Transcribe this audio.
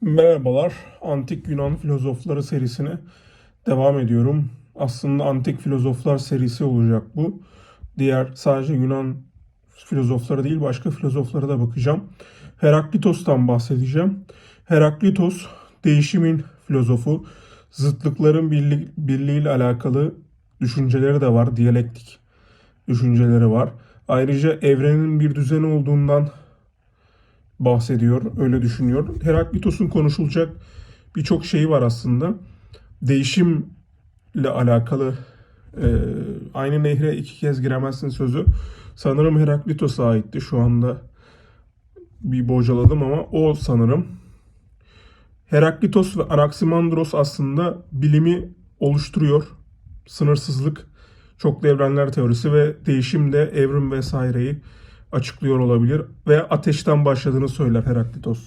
Merhabalar, Antik Yunan Filozofları serisine devam ediyorum. Aslında Antik Filozoflar serisi olacak bu. Diğer sadece Yunan filozofları değil başka filozoflara da bakacağım. Heraklitos'tan bahsedeceğim. Heraklitos değişimin filozofu, zıtlıkların birli- birliğiyle alakalı düşünceleri de var, diyalektik düşünceleri var. Ayrıca evrenin bir düzeni olduğundan bahsediyor, öyle düşünüyor. Heraklitos'un konuşulacak birçok şeyi var aslında. Değişimle alakalı e, aynı nehre iki kez giremezsin sözü sanırım Heraklitos'a aitti. Şu anda bir bocaladım ama o sanırım. Heraklitos ve Anaximandros aslında bilimi oluşturuyor. Sınırsızlık, çoklu evrenler teorisi ve değişim de evrim vesaireyi açıklıyor olabilir ve ateşten başladığını söyler Heraklitos.